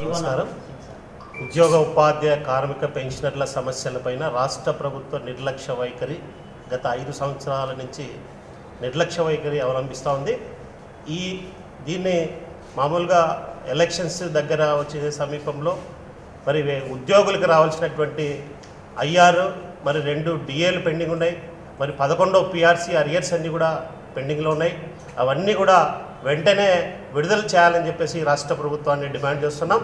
నమస్కారం ఉద్యోగ ఉపాధ్యాయ కార్మిక పెన్షనర్ల సమస్యలపైన రాష్ట్ర ప్రభుత్వ నిర్లక్ష్య వైఖరి గత ఐదు సంవత్సరాల నుంచి నిర్లక్ష్య వైఖరి అవలంబిస్తూ ఉంది. ఈ దీన్ని మామూలుగా ఎలక్షన్స్ దగ్గర వచ్చే సమీపంలో మరి ఉద్యోగులకు రావాల్సినటువంటి ఐఆర్ మరి రెండు డిఏలు పెండింగ్ ఉన్నాయి. మరి పదకొండో పిఆర్సీ అరియర్స్ అన్నీ కూడా పెండింగ్లో ఉన్నాయి. అవన్నీ కూడా వెంటనే విడుదల చేయాలని చెప్పేసి రాష్ట్ర ప్రభుత్వాన్ని డిమాండ్ చేస్తున్నాం.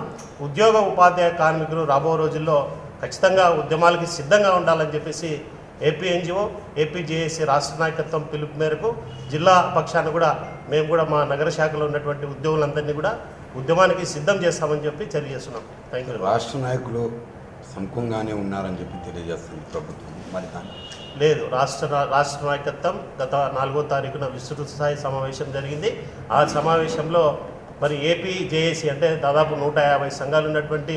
ఉద్యోగ ఉపాధ్యాయ కార్మికులు రాబో రోజుల్లో ఖచ్చితంగా ఉద్యమాలకి సిద్ధంగా ఉండాలని చెప్పేసి ఏపీ ఎన్జిఓ ఏపీ జేఏసీ రాష్ట్ర నాయకత్వం పిలుపు మేరకు జిల్లా పక్షాన కూడా మేము కూడా మా నగర శాఖలో ఉన్నటువంటి ఉద్యోగులందరినీ కూడా ఉద్యమానికి సిద్ధం చేస్తామని చెప్పి తెలియజేస్తున్నాం. థ్యాంక్ యూ రాష్ట్ర నాయకులు సముఖంగానే ఉన్నారని చెప్పి తెలియజేస్తుంది ప్రభుత్వం. మరి దాన్ని? లేదు రాష్ట్ర రాష్ట్ర నాయకత్వం గత నాలుగో తారీఖున విస్తృత స్థాయి సమావేశం జరిగింది. ఆ సమావేశంలో మరి ఏపీ జేఏసీ అంటే దాదాపు నూట యాభై సంఘాలు ఉన్నటువంటి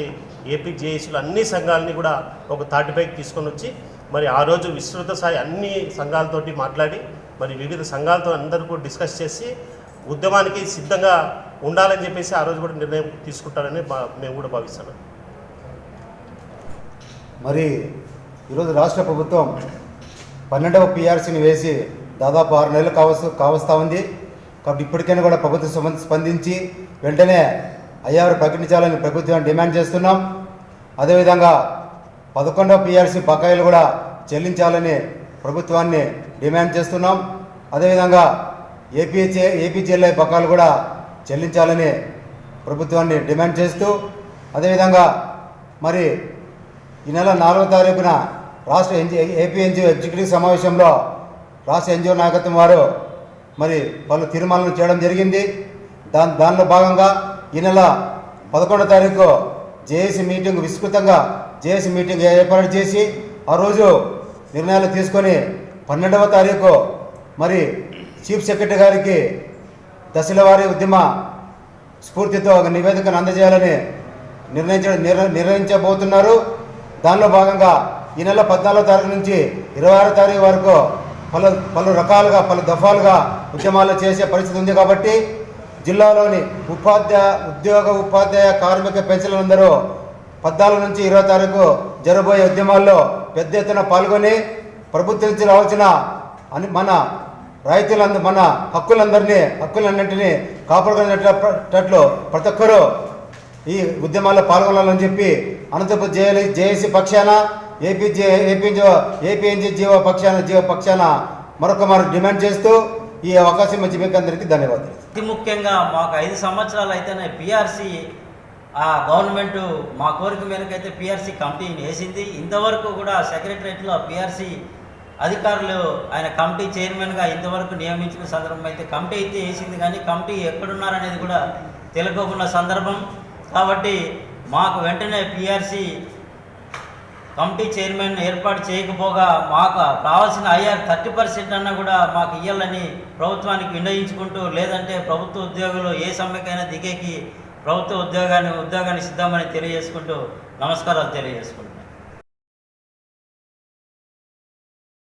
ఏపీ జేఏసీలు అన్ని సంఘాలని కూడా ఒక తాటిపైకి తీసుకొని వచ్చి మరి ఆ రోజు విస్తృత స్థాయి అన్ని సంఘాలతోటి మాట్లాడి మరి వివిధ సంఘాలతో అందరూ డిస్కస్ చేసి ఉద్యమానికి సిద్ధంగా ఉండాలని చెప్పేసి ఆ రోజు కూడా నిర్ణయం తీసుకుంటారని మేము కూడా భావిస్తున్నాం. మరి ఈరోజు రాష్ట్ర ప్రభుత్వం పన్నెండవ పిఆర్సీని వేసి దాదాపు ఆరు నెలలు కావస్తూ కావస్తూ ఉంది. కాబట్టి ఇప్పటికైనా కూడా ప్రభుత్వం స్పందించి వెంటనే ఐఆర్ ప్రకటించాలని ప్రభుత్వాన్ని డిమాండ్ చేస్తున్నాం. అదేవిధంగా పదకొండవ పిఆర్సీ బకాయిలు కూడా చెల్లించాలని ప్రభుత్వాన్ని డిమాండ్ చేస్తున్నాం. అదేవిధంగా ఏపీచే ఏపీజీఎల్ఐ బకాయిలు కూడా చెల్లించాలని ప్రభుత్వాన్ని డిమాండ్ చేస్తూ అదేవిధంగా మరి ఈ నెల నాలుగో తారీఖున రాష్ట్ర ఎన్జీ ఏపీ ఎన్జిఓ ఎగ్జిక్యూటివ్ సమావేశంలో రాష్ట్ర ఎన్జిఓ నాయకత్వం వారు మరి పలు తీర్మానాలు చేయడం జరిగింది. దాని దానిలో భాగంగా ఈ నెల పదకొండో తారీఖు జేఏసీ మీటింగ్ విస్తృతంగా జేఏసీ మీటింగ్ ఏర్పాటు చేసి ఆ రోజు నిర్ణయాలు తీసుకొని పన్నెండవ తారీఖు మరి చీఫ్ సెక్రటరీ గారికి దశలవారీ ఉద్యమ స్ఫూర్తితో ఒక నివేదికను అందజేయాలని నిర్ణయించ నిర్ణయించబోతున్నారు. దానిలో భాగంగా ఈ నెల పద్నాలుగో తారీఖు నుంచి ఇరవై ఆరో తారీఖు వరకు పలు పలు రకాలుగా పలు దఫాలుగా ఉద్యమాలు చేసే పరిస్థితి ఉంది కాబట్టి జిల్లాలోని ఉపాధ్యాయ ఉద్యోగ ఉపాధ్యాయ కార్మిక పెన్షన్లందరూ పద్నాలుగు నుంచి ఇరవై తారీఖు జరగబోయే ఉద్యమాల్లో పెద్ద ఎత్తున పాల్గొని ప్రభుత్వం నుంచి రావాల్సిన అని మన రైతులంద మన హక్కులందరినీ హక్కులన్నింటినీ కాపాడుకునేటట్లు ప్రతి ఒక్కరూ ఈ ఉద్యమాల్లో పాల్గొనాలని చెప్పి అనంతపురం జేఏ జేఏసీ పక్షాన AP J AP APNG GO పక్షాన జీవో పక్షాన మరొక మరొక డిమాండ్ చేస్తూ ఈ అవకాశం ఇచ్చి మీకు అందరికీ ధన్యవాదాలు. అతి ముఖ్యంగా మాకు ఐదు సంవత్సరాలు అయితేనే పిఆర్సీ ఆ గవర్నమెంట్ మా కోరిక మేరకు అయితే పిఆర్సీ కమిటీని వేసింది. ఇంతవరకు కూడా సెక్రటరియట్లో పిఆర్సీ అధికారులు ఆయన కమిటీ చైర్మన్గా ఇంతవరకు నియమించిన సందర్భం అయితే కమిటీ అయితే వేసింది. కానీ కమిటీ ఎక్కడున్నారనేది కూడా తెలుసుకోకున్న సందర్భం. కాబట్టి మాకు వెంటనే పిఆర్సీ కమిటీ చైర్మన్ ఏర్పాటు చేయకపోగా మాకు కావాల్సిన ఐఆర్ థర్టీ పర్సెంట్ అన్నా కూడా మాకు ఇవ్వాలని ప్రభుత్వానికి వినయించుకుంటూ లేదంటే ప్రభుత్వ ఉద్యోగులు ఏ సమ్మెకైనా దిగేకి ప్రభుత్వ ఉద్యోగాన్ని ఉద్యోగాన్ని సిద్ధమని తెలియజేసుకుంటూ నమస్కారాలు తెలియజేసుకుంటున్నాను